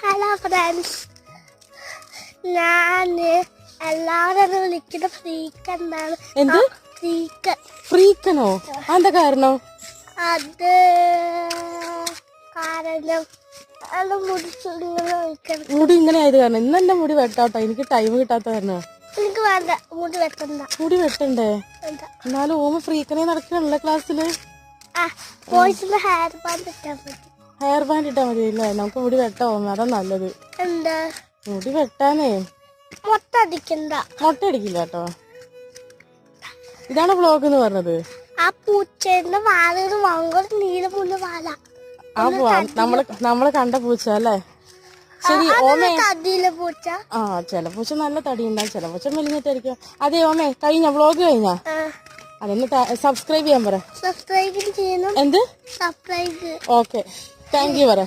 Hello friends ഞാൻ എല്ലാവരും വിളിക്കുന്ന ഫ്രീക്ക് എന്താണ്? എന്ത്? ഫ്രീക്ക് ഫ്രീക്കനോ? എന്താ കാരണം? അത് കാരണം മുടി ഇങ്ങനെ ആയത് കാരണം. ഇന്ന് എന്റെ മുടി വെട്ടാട്ടോ. എനിക്ക് ടൈം കിട്ടാത്ത കാരണം. എനിക്ക് വേണ്ട. മുടി വെട്ടണ്ട. മുടി വെട്ടണ്ടേ? എന്നാലും ഓമ ഫ്രീക്കനെ നടക്കണല്ലേ ക്ലാസ്സിൽ ഹെയർ ബാൻഡ് ഇട്ടാൽ മതി. ഹെയർ ബാൻഡ് ഇട്ടാ മതി അല്ലേ നമുക്ക് മുടി വെട്ടാവും അതാ നല്ലത്. എന്താ? മുടി വെട്ടാനേ. മൊട്ട അടിക്കണ്ട. മുട്ട അടിക്കില്ല കേട്ടോ. ഇതാണ് ബ്ലോഗ് എന്ന് പറഞ്ഞത്. ആ പൂച്ചേന്റെ വാലൊരു ഭയങ്കര നീളമുള്ള വാല. ആ നമ്മൾ നമ്മൾ കണ്ട പൂച്ച അല്ലേ? ശരി ഓമേ. പൂച്ച? ആ ചില പൂച്ച നല്ല തടി ഉണ്ടാവും ചില പൂച്ച മെലിഞ്ഞിട്ടായിരിക്കും. അതെ ഓമേ കഴിഞ്ഞ? വ്ളോഗ് കഴിഞ്ഞ? അതൊന്ന് സബ്സ്ക്രൈബ് ചെയ്യാൻ പറ. സബ്സ്ക്രൈബ് എന്ത്? Subscribe okay. താങ്ക് യു പറ